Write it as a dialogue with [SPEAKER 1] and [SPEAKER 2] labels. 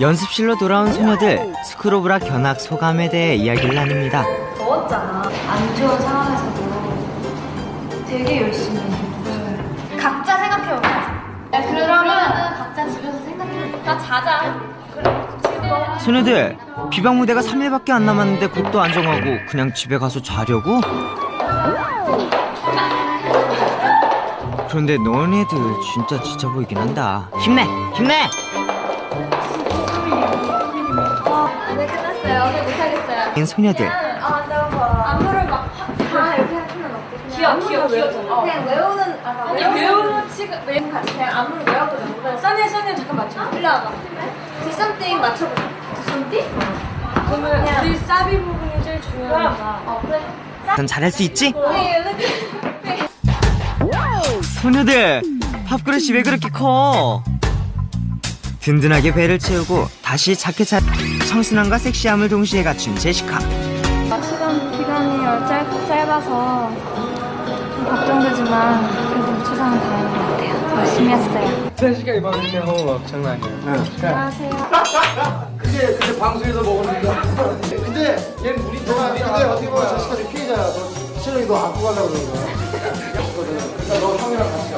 [SPEAKER 1] 연습실로 돌아온 소녀들 스크로브라 견학 소감에 대해 이야기를 나눕니다.
[SPEAKER 2] 더웠잖아. 안 좋은 상황에서도 되게 열심히 해. 각자 생각해보자. 야, 그러면 각자 집에서 생각해. 나 자자. 그래.
[SPEAKER 1] 소녀들 비방 무대가 3일밖에 안 남았는데 곡도 안 정하고 그냥 집에 가서 자려고? 그런데 너네들 진짜 지쳐 보이긴 한다. 힘내, 힘내.
[SPEAKER 2] 네, 끝났어요. 오늘 못하겠어요.
[SPEAKER 1] 인 소녀들
[SPEAKER 2] 아, 나 안무를 막, 다 이렇게 할 필요는 없고. 귀여워, 귀여워, 귀여워. 그냥 외우는, 아, 아니, 외우는 지금, 외우 그냥 안무를 외워보자. 써니, 써니, 잠깐 맞춰. 일로 와봐. 디썸띵 맞춰보자. 디썸띵? 그러면 우리 사비 부분이 제일 중요하니까. 어, 그래.
[SPEAKER 1] 넌 잘할 수 있지?
[SPEAKER 2] 네, 이렇게.
[SPEAKER 1] 소녀들 밥그릇이 왜 그렇게 커? 든든하게 배를 채우고 다시 자켓 차 청순함과 섹시함을 동시에 갖춘 제시카
[SPEAKER 2] 시간 기간이 짧, 짧아서 좀 걱정되지만 그래도 최선을 다하는 것 같아요. 열심히 했어요.
[SPEAKER 3] 3시간 이방인의 호흡 장난 아니에요.
[SPEAKER 2] 안녕하세요.
[SPEAKER 4] 그게 그게 방송에서 먹으니까. 근데 얘는 우리 내가 근데 어떻게 보면 자식가 피해자야. 너 실력이 너 안고 가려고 그러는 거야. 그러니까 너 형이랑 같이